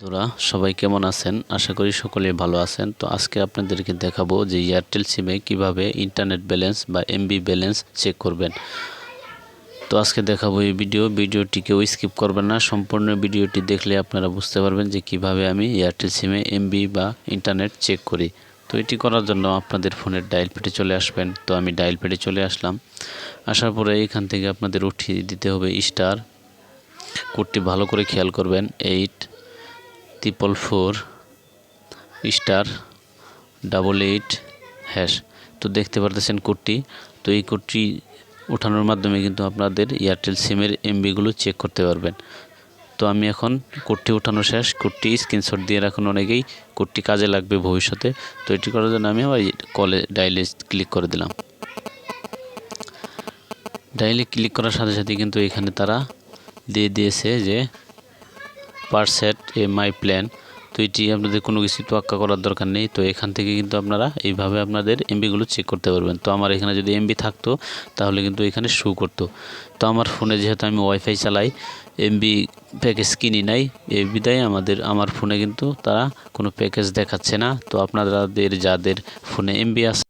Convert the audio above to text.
তোরা সবাই কেমন আছেন? আশা করি সকলেই ভালো আছেন। তো আজকে আপনাদেরকে দেখাবো যে এয়ারটেল সিমে কীভাবে ইন্টারনেট ব্যালেন্স বা এমবি ব্যালেন্স চেক করবেন। তো আজকে দেখাবো এই ভিডিও ভিডিওটি কেউ স্কিপ করবেন না। সম্পূর্ণ ভিডিওটি দেখলে আপনারা বুঝতে পারবেন যে কীভাবে আমি এয়ারটেল সিমে এমবি বা ইন্টারনেট চেক করি। তো এটি করার জন্য আপনাদের ফোনের ডায়াল পেটে চলে আসবেন। তো আমি ডায়াল পেটে চলে আসলাম। আসার পরে এখান থেকে আপনাদের উঠিয়ে দিতে হবে স্টার কোডটি ভালো করে খেয়াল করবেন। Eight triple four star double eight hash তো দেখতে পারতেছেন কোডটি তো এই কোডটি ওঠানোর মাধ্যমে কিন্তু আপনাদের এয়ারটেল সিমের এমবিগুলো চেক করতে পারবেন। তো আমি এখন কোডটি ওঠানো শেষ। কোডটি স্ক্রিনশট দিয়ে রাখুন অনেকেই। কোডটি কাজে লাগবে ভবিষ্যতে। তো এটি করার জন্য আমি আবার কলে ডাইলে ক্লিক করে দিলাম। ডাইলে ক্লিক করার সাথে সাথে কিন্তু এখানে তারা দিয়ে দিয়েছে যে পার সেট এ মাই প্ল্যান। তো এটি আপনাদের কোনো কিছু তোয়াক্কা করার দরকার নেই। তো এখান থেকে কিন্তু আপনারা এইভাবে আপনাদের এমবিগুলো চেক করতে পারবেন। তো আমার এখানে যদি এমবি থাকতো, তাহলে কিন্তু এখানে শু করতো। তো আমার ফোনে যেহেতু আমি ওয়াইফাই চালাই এমবি প্যাকেজ কিনি নাই এই বিদায় আমাদের, আমার ফোনে কিন্তু তারা কোনো প্যাকেজ দেখাচ্ছে না। তো আপনাদের যাদের ফোনে এমবি আছে